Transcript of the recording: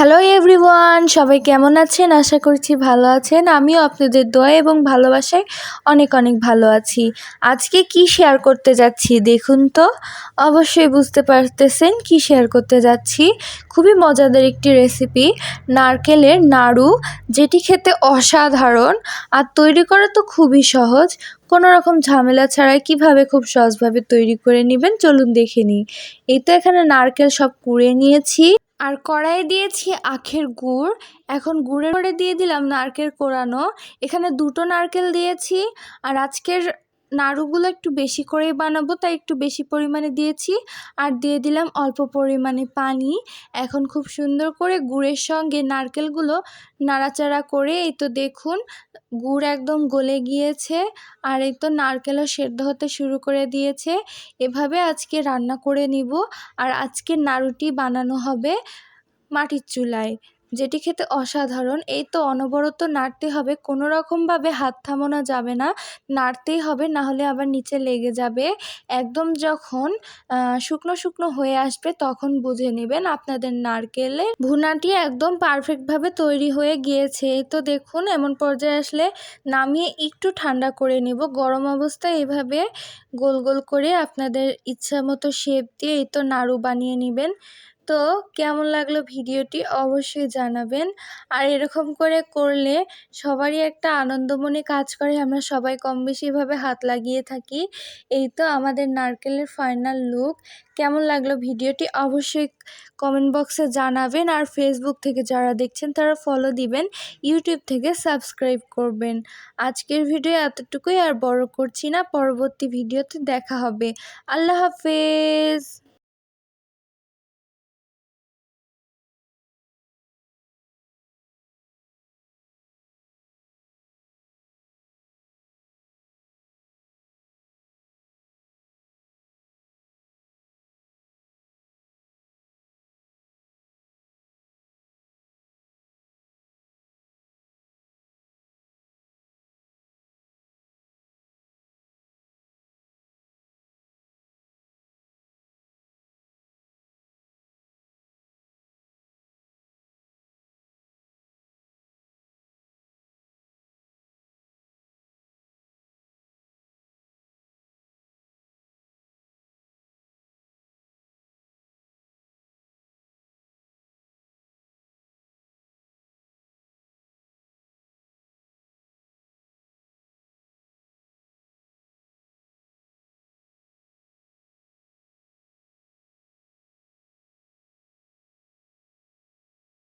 Hello everyone সবাই কেমন আছেন? আশা করছি ভালো আছেন। আমিও আপনাদের দোয়া এবং ভালোবাসায় অনেক অনেক ভালো আছি। আজকে কি শেয়ার করতে যাচ্ছি দেখুন তো। অবশ্যই বুঝতে পারতেছেন কি শেয়ার করতে যাচ্ছি। খুবই মজাদার একটি রেসিপি নারকেলের নাড়ু, যেটি খেতে অসাধারণ আর তৈরি করা তো খুবই সহজ। কোনো রকম ঝামেলা ছাড়াই কীভাবে খুব সহজভাবে তৈরি করে নেবেন চলুন দেখে নিই। এই তো এখানে নারকেল সব কুড়ে নিয়েছি। আর কড়াইয়ে দিয়েছি আখের গুড়। এখন গুড়ের পরে দিয়ে দিলাম নারকেল কোরানো। এখানে দুটো নারকেল দিয়েছি। আর আজকের নাড়ুগুলো একটু বেশি করেই বানাবো, তাই একটু বেশি পরিমাণে দিয়েছি। আর দিয়ে দিলাম অল্প পরিমাণে পানি। এখন খুব সুন্দর করে গুড়ের সঙ্গে নারকেলগুলো নাড়াচাড়া করে, এই তো দেখুন, গুড় একদম গলে গিয়েছে। আর এই তো নারকেলও সেদ্ধ হতে শুরু করে দিয়েছে। এভাবে আজকে রান্না করে নিব। আর আজকে নাড়ুটি বানানো হবে মাটির চুলায়। যেটি খেতে অসাধারণ, এই তো অনবরত নাড়তে হবে। কোনো রকমভাবে হাত থামানো যাবে না, নাড়তেই হবে না হলে আবার নিচে লেগে যাবে। একদম যখন শুকনো শুকনো হয়ে আসবে তখন বুঝে নেবেন আপনাদের নারকেলে ভুনাটি একদম পারফেক্টভাবে তৈরি হয়ে গিয়েছে। তো দেখুন, এমন পর্যায়ে আসলে নামিয়ে একটু ঠান্ডা করে নেব। গরম অবস্থায় এভাবে গোল গোল করে আপনাদের ইচ্ছা মতো শেপ দিয়ে এই তো নাড়ু বানিয়ে নেবেন। তো কেমন লাগল ভিডিওটি অবশ্যই জানাবেন। আর এরকম করে করলে সবারই একটা আনন্দ মনে কাজ করে, আমরা সবাই কম বেশি এভাবে হাত লাগিয়ে থাকি। এই তো আমাদের নারকেলের ফাইনাল লুক কেমন লাগল ভিডিওটি অবশ্যই কমেন্ট বক্সে জানাবেন। আর ফেসবুক থেকে যারা দেখছেন, তারা ফলো দিবেন। ইউটিউব থেকে সাবস্ক্রাইব করবেন। আজকের ভিডিও এতটুকুই, আর বড় করছি না। পরবর্তী ভিডিওতে দেখা হবে। আল্লাহ হাফেজ।